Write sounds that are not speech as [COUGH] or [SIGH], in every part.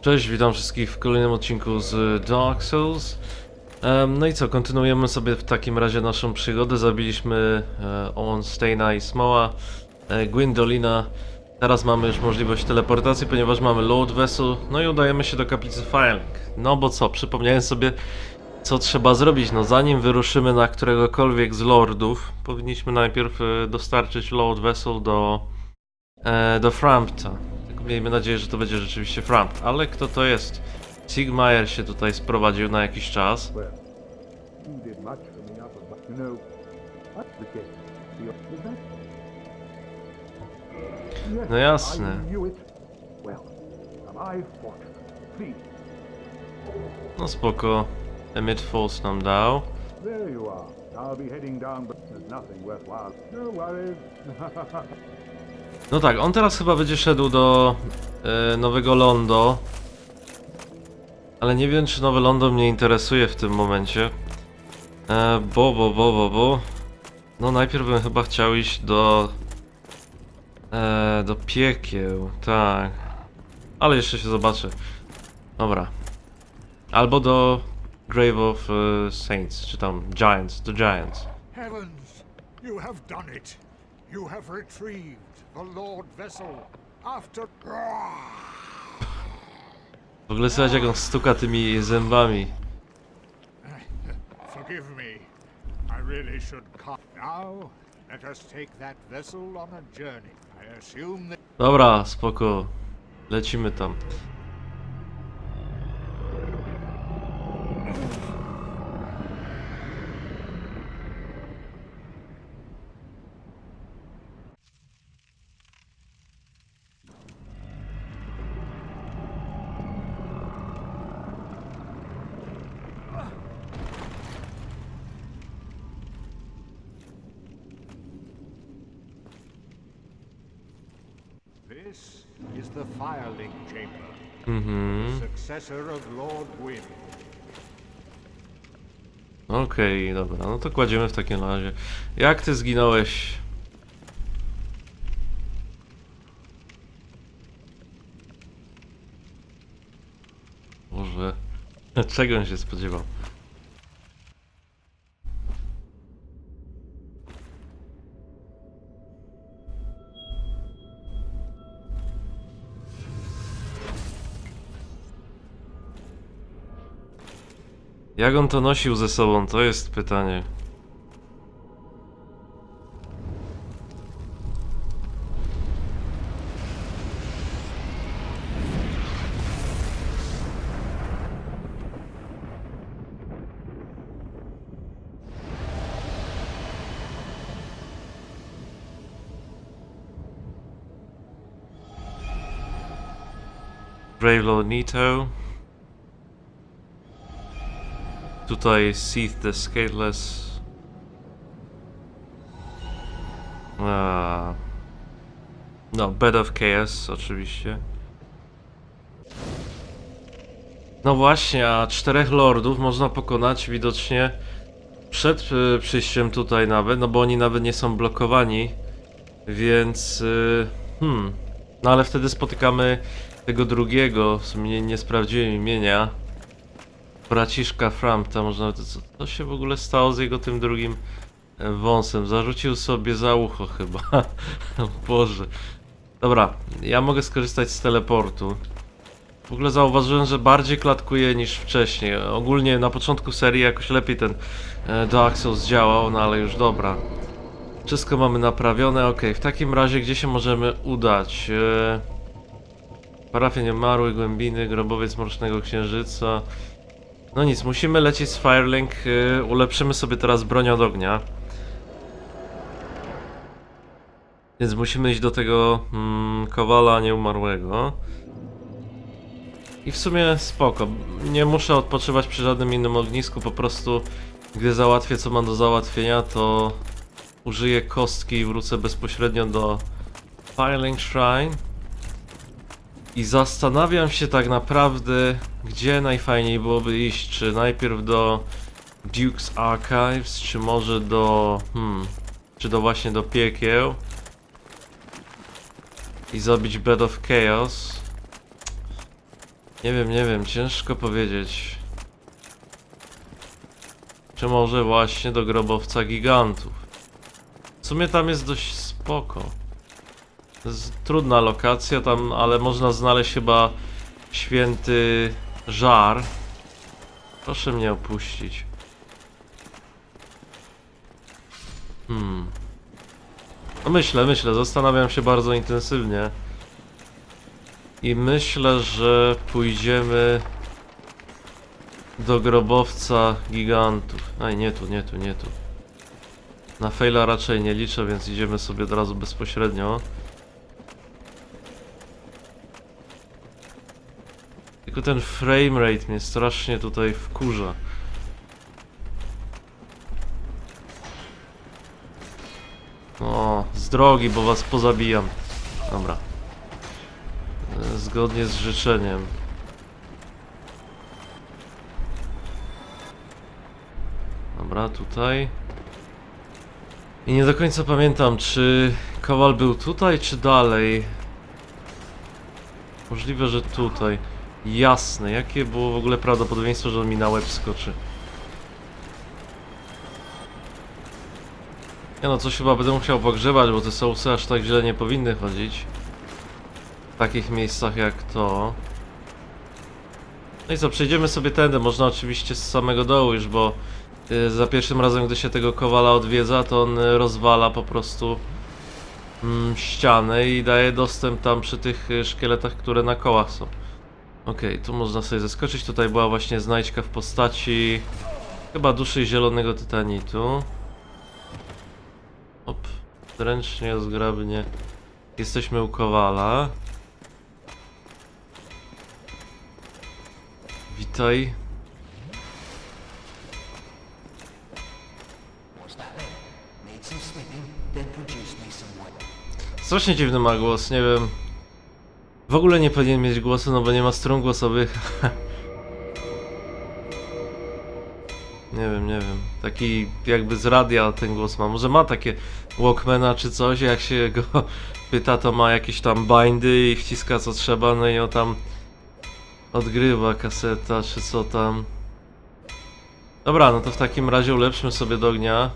Cześć, witam wszystkich w kolejnym odcinku z Dark Souls. No i co, kontynuujemy sobie w takim razie naszą przygodę. Zabiliśmy e, Ornsteina i Smoła, e, Gwendolina. Teraz mamy już możliwość teleportacji, ponieważ mamy Lord Vessel. No i udajemy się do kaplicy Firelink. No bo co, przypomniałem sobie, co trzeba zrobić. No zanim wyruszymy na któregokolwiek z lordów, powinniśmy najpierw e, dostarczyć Lord Vessel do, do Frampta. Miejmy nadzieję, że to będzie rzeczywiście Frampt. Ale kto to jest? Sigmeier się tutaj sprowadził na jakiś czas. No jasne. No spoko. Emit Force nam dał. there you are. I'll be heading down, but there's nothing worthwhile. No worries. [LAUGHS] No tak, on teraz chyba będzie szedł do e, Nowego Londo. Ale nie wiem, czy Nowe Londo mnie interesuje w tym momencie. E, bo, bo, bo, bo, bo. No najpierw bym chyba chciał iść do... E, do piekieł, tak. Ale jeszcze się zobaczę. Dobra. Albo do Grave of e, Saints, czy tam Giants, the Giants. Heavens, you have done it. You have retrieved the Lord Vessel after. W ogóle słychać jak on stuka tymi zębami. [LAUGHS] Forgive me. I really should come. Now, let us take that vessel on a journey. I assume that. Dobra, spoko. Lecimy tam. This is the Firelink Chamber, Mhm. successor of Lord. Okej, dobra, no to kładziemy w takim razie. Jak ty zginąłeś? Boże, [LAUGHS] czego on się spodziewał? Jak on to nosił ze sobą, to jest pytanie. Brave Lord Nito. Tutaj Seath the Scateless. A. No, Bed of Chaos oczywiście. No właśnie, a czterech lordów można pokonać widocznie przed y, przyjściem tutaj nawet, no bo oni nawet nie są blokowani, więc y, hmm, no ale wtedy spotykamy tego drugiego, w sumie nie, nie sprawdziłem imienia, braciszka Frampta, można to, co to się w ogóle stało z jego tym drugim e, wąsem? Zarzucił sobie za ucho chyba. [LAUGHS] Boże. Dobra, ja mogę skorzystać z teleportu. W ogóle zauważyłem, że bardziej klatkuje niż wcześniej. Ogólnie na początku serii jakoś lepiej ten e, Dark Souls działał, no ale już dobra. Wszystko mamy naprawione, ok. W takim razie gdzie się możemy udać? E, parafia Niemarłej Głębiny, Grobowiec Mrocznego Księżyca. No nic, musimy lecieć z Firelink. Yy, ulepszymy sobie teraz broń od ognia. Więc musimy iść do tego mm, kowala nieumarłego. I w sumie spoko. Nie muszę odpoczywać przy żadnym innym ognisku, po prostu gdy załatwię co mam do załatwienia, to użyję kostki i wrócę bezpośrednio do Firelink Shrine. I zastanawiam się tak naprawdę, gdzie najfajniej byłoby iść. Czy najpierw do Duke's Archives, czy może do. Hmm. Czy do właśnie do piekieł. I zrobić Bed of Chaos. Nie wiem, nie wiem, ciężko powiedzieć. Czy może właśnie do grobowca gigantów? W sumie tam jest dość spoko. Jest trudna lokacja tam, ale można znaleźć chyba święty żar. Proszę mnie opuścić. Hmm. No myślę, myślę, zastanawiam się bardzo intensywnie. I myślę, że pójdziemy do grobowca gigantów. Aj, nie tu, nie tu, nie tu. Na faila raczej nie liczę, więc idziemy sobie od razu bezpośrednio. Tylko ten framerate mnie strasznie tutaj wkurza. O, z drogi, bo was pozabijam. Dobra. E, Zgodnie z życzeniem. Dobra, tutaj. I nie do końca pamiętam, czy Kowal był tutaj, czy dalej. Możliwe, że tutaj. Jasne, jakie było w ogóle prawdopodobieństwo, że on mi na łeb skoczy? Ja no, coś chyba będę musiał pogrzebać, bo te sousy aż tak źle nie powinny chodzić. W takich miejscach jak to. No i co, przejdziemy sobie tędy, można oczywiście z samego dołu już, bo y, za pierwszym razem, gdy się tego kowala odwiedza, to on y, rozwala po prostu mm, ścianę i daje dostęp tam przy tych y, szkieletach, które na kołach są. Okej, tu można sobie zeskoczyć, tutaj była właśnie znajdźka w postaci chyba duszy zielonego tytanitu. Op, zręcznie, zgrabnie. Jesteśmy u Kowala. Witaj. Strasznie dziwny ma głos, nie wiem. W ogóle nie powinien mieć głosu, no bo nie ma strun głosowych. [LAUGHS] nie wiem, nie wiem. Taki jakby z radia ten głos ma. Może ma takie Walkmana czy coś, jak się go [LAUGHS] pyta, to ma jakieś tam bindy i wciska co trzeba, no i on tam odgrywa kaseta czy co tam. Dobra, no to w takim razie ulepszmy sobie do ognia.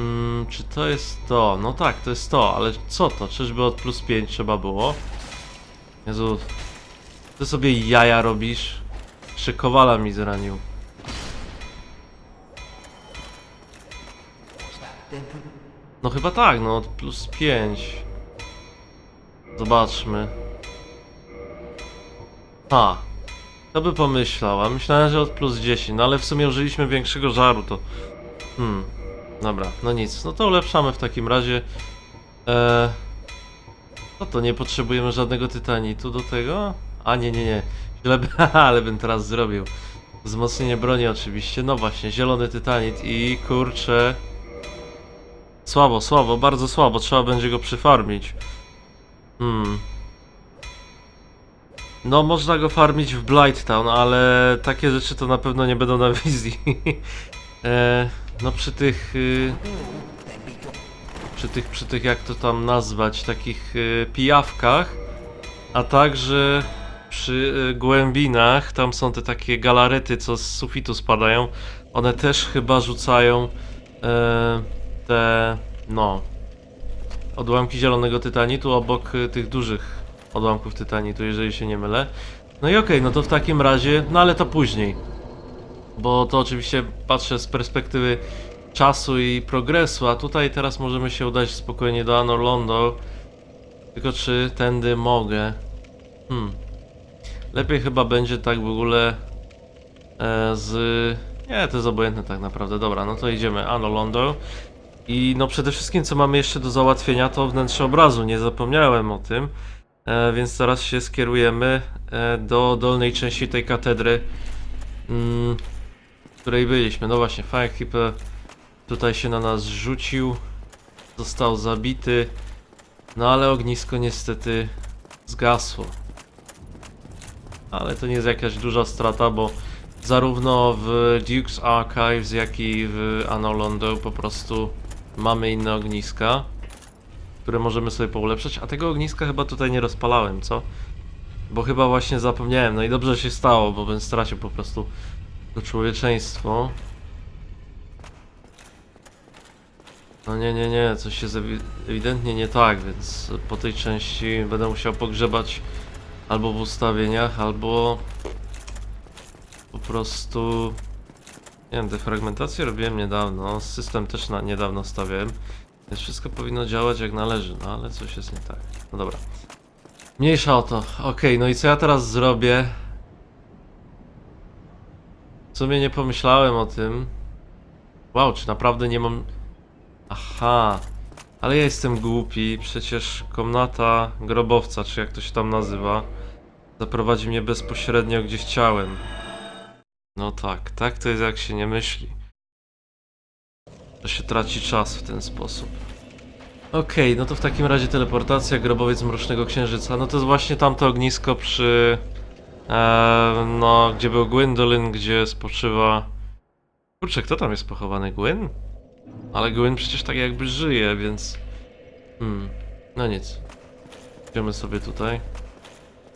Mm, czy to jest to? No tak, to jest to, ale co to? Czyżby od plus 5 trzeba było? Jezu, ty sobie jaja robisz? Czy kowala mi zranił? No chyba tak, no od plus 5. Zobaczmy. Ha. Kto by pomyślał, a myślałem, że od plus 10, no ale w sumie użyliśmy większego żaru, to... Hmm. Dobra, no nic, no to ulepszamy w takim razie. Eee... No to nie potrzebujemy żadnego tytanitu do tego? A nie, nie, nie. Źle by... [LAUGHS] Ale bym teraz zrobił. Wzmocnienie broni oczywiście, no właśnie, zielony tytanit i kurczę... Słabo, słabo, bardzo słabo, trzeba będzie go przyfarmić. Hmm. No, można go farmić w Blighttown, ale takie rzeczy to na pewno nie będą na wizji. [LAUGHS] e, no przy tych... Y, przy tych, przy tych, jak to tam nazwać, takich y, pijawkach, a także przy y, głębinach, tam są te takie galarety, co z sufitu spadają, one też chyba rzucają e, te, no, odłamki zielonego tytanitu obok tych dużych odłamków tytanitu, jeżeli się nie mylę. No i okej, no to w takim razie, no ale to później. Bo to oczywiście patrzę z perspektywy czasu i progresu, a tutaj teraz możemy się udać spokojnie do Anor Londo. Tylko czy tędy mogę? Hmm. Lepiej chyba będzie tak w ogóle e, z... Nie, to jest obojętne tak naprawdę. Dobra, no to idziemy Anor Londo. I no przede wszystkim co mamy jeszcze do załatwienia to wnętrze obrazu, nie zapomniałem o tym. E, więc teraz się skierujemy e, do dolnej części tej katedry, mm, w której byliśmy. No właśnie, Firekeeper tutaj się na nas rzucił, został zabity, no ale ognisko niestety zgasło. Ale to nie jest jakaś duża strata, bo zarówno w Duke's Archives, jak i w Anno po prostu mamy inne ogniska które możemy sobie poulepszać, a tego ogniska chyba tutaj nie rozpalałem, co? Bo chyba właśnie zapomniałem, no i dobrze się stało, bo bym stracił po prostu to człowieczeństwo. No nie, nie, nie, coś jest ewi ewidentnie nie tak, więc po tej części będę musiał pogrzebać albo w ustawieniach, albo po prostu... Nie wiem, defragmentację robiłem niedawno, system też na niedawno stawiałem, więc wszystko powinno działać jak należy, no ale coś jest nie tak. No dobra. Mniejsza o to. Okej, no i co ja teraz zrobię? Sumie nie pomyślałem o tym. Wow, czy naprawdę nie mam... Aha. Ale ja jestem głupi, przecież komnata grobowca, czy jak to się tam nazywa, zaprowadzi mnie bezpośrednio gdzie chciałem. No tak, tak to jest jak się nie myśli. To się traci czas w ten sposób. Okej, no to w takim razie teleportacja, grobowiec Mrocznego Księżyca. No to jest właśnie tamto ognisko przy... E, no, gdzie był Gwendolyn, gdzie spoczywa... Kurczę, kto tam jest pochowany? Gwyn? Ale Gwyn przecież tak jakby żyje, więc... Hmm, no nic. Idziemy sobie tutaj.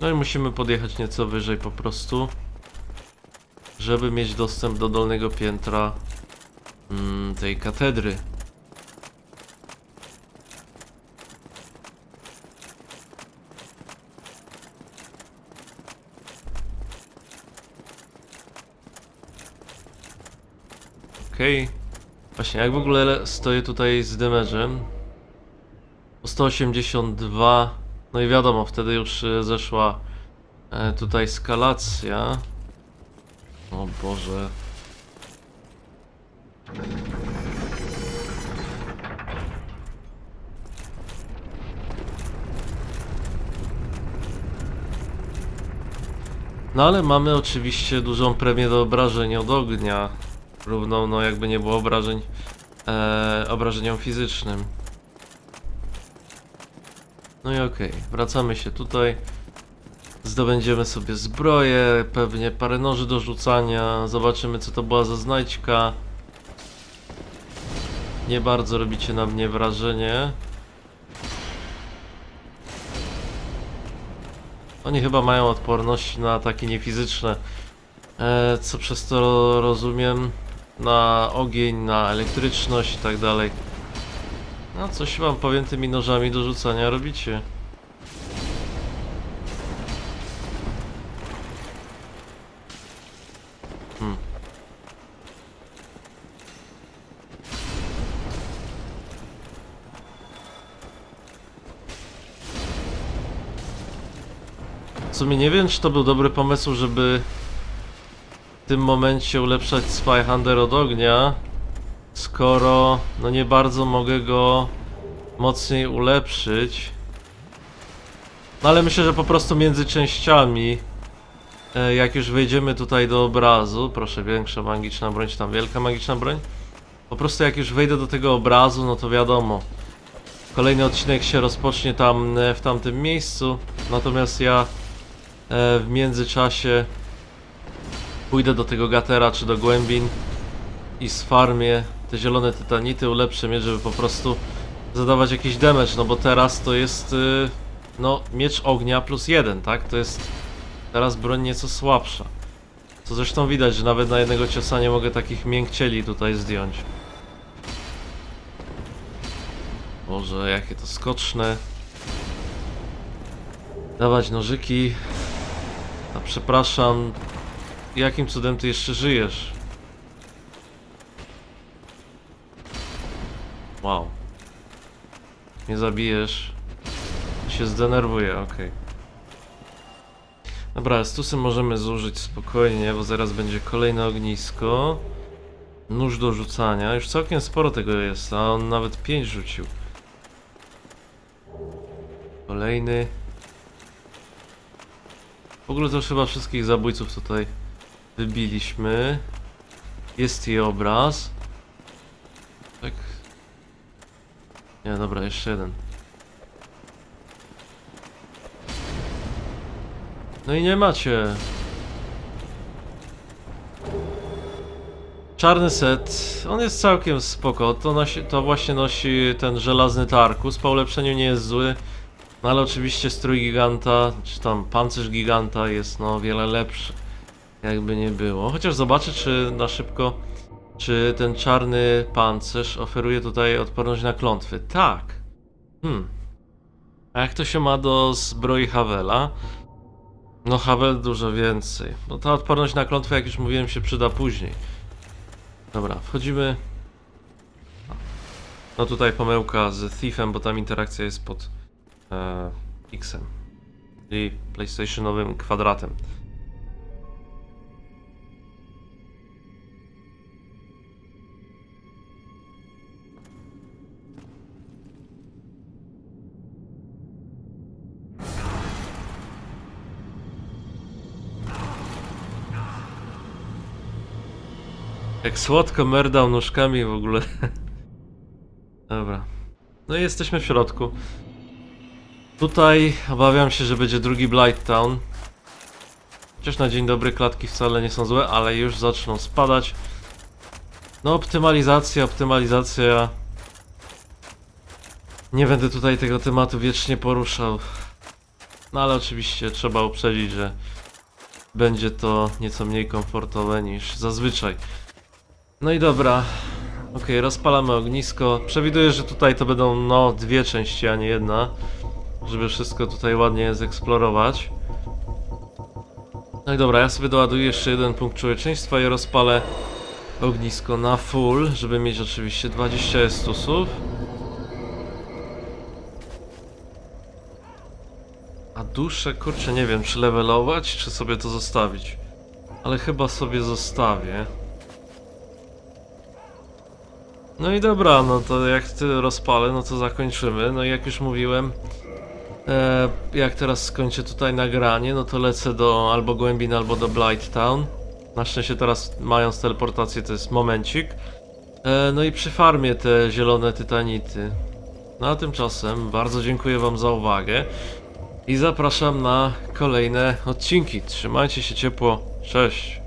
No i musimy podjechać nieco wyżej po prostu. Żeby mieć dostęp do dolnego piętra mm, tej katedry. Okej. Właśnie, jak w ogóle stoję tutaj z? Po 182. No i wiadomo, wtedy już e, zeszła e, tutaj skalacja. O Boże. No ale mamy oczywiście dużą premię do obrażeń od ognia. Równą, no jakby nie było obrażeń, e, obrażeniom fizycznym. No i okej, wracamy się tutaj. Zdobędziemy sobie zbroję, pewnie parę noży do rzucania. Zobaczymy co to była za znajdźka. Nie bardzo robicie na mnie wrażenie. Oni chyba mają odporność na ataki niefizyczne. E, co przez to ro- rozumiem na ogień, na elektryczność i tak dalej. No coś wam powiem tymi nożami do rzucania robicie. Hmm. W sumie nie wiem, czy to był dobry pomysł, żeby w tym momencie ulepszać Spyhander od ognia, skoro no nie bardzo mogę go mocniej ulepszyć. No ale myślę, że po prostu między częściami, e, jak już wejdziemy tutaj do obrazu, proszę większa magiczna broń, czy tam wielka magiczna broń, po prostu jak już wejdę do tego obrazu, no to wiadomo, kolejny odcinek się rozpocznie tam e, w tamtym miejscu, natomiast ja e, w międzyczasie pójdę do tego gatera czy do głębin i sfarmię te zielone tytanity, ulepszę miecz, żeby po prostu zadawać jakiś damage, no bo teraz to jest y, no miecz ognia plus jeden, tak? To jest teraz broń nieco słabsza. Co zresztą widać, że nawet na jednego ciosa nie mogę takich miękcieli tutaj zdjąć. Boże, jakie to skoczne. Dawać nożyki. A przepraszam, jakim cudem ty jeszcze żyjesz? Wow. Nie zabijesz. Się zdenerwuję, okej. Dobra, stusy możemy zużyć spokojnie, bo zaraz będzie kolejne ognisko. Nóż do rzucania. Już całkiem sporo tego jest, a on nawet 5 rzucił. Kolejny. W ogóle to chyba wszystkich zabójców tutaj wybiliśmy. Jest i obraz. Tak. Nie, dobra, jeszcze jeden. No i nie macie. Czarny set, on jest całkiem spoko, to, nosi, to właśnie nosi ten żelazny tarkus, po ulepszeniu nie jest zły. No ale oczywiście strój giganta, czy tam pancerz giganta jest no wiele lepszy. Jakby nie było. Chociaż zobaczę, czy na szybko, czy ten czarny pancerz oferuje tutaj odporność na klątwy. Tak. Hmm. A jak to się ma do zbroi Havela? No Havel dużo więcej. No ta odporność na klątwę, jak już mówiłem, się przyda później. Dobra, wchodzimy. No tutaj pomyłka z Thiefem, bo tam interakcja jest pod e, X-em. Czyli PlayStationowym kwadratem. Jak słodko merdał nóżkami w ogóle. [LAUGHS] Dobra. No i jesteśmy w środku. Tutaj obawiam się, że będzie drugi Blighttown. Chociaż na dzień dobry klatki wcale nie są złe, ale już zaczną spadać. No optymalizacja, optymalizacja. Nie będę tutaj tego tematu wiecznie poruszał. No ale oczywiście trzeba uprzedzić, że będzie to nieco mniej komfortowe niż zazwyczaj. No i dobra. Okej, rozpalamy ognisko. Przewiduję, że tutaj to będą no dwie części, a nie jedna. Żeby wszystko tutaj ładnie zeksplorować. No i dobra, ja sobie doładuję jeszcze jeden punkt człowieczeństwa i rozpalę ognisko na full, żeby mieć oczywiście 20 estusów. A duszę, kurczę, nie wiem, czy levelować, czy sobie to zostawić. Ale chyba sobie zostawię. No i dobra, no to jak ty rozpalę, no to zakończymy. No i jak już mówiłem, e, jak teraz skończę tutaj nagranie, no to lecę do albo Głębin, albo do Blighttown. Na szczęście teraz mając teleportację to jest momencik. E, no i przy farmie te zielone tytanity. No a tymczasem bardzo dziękuję wam za uwagę i zapraszam na kolejne odcinki. Trzymajcie się ciepło, cześć!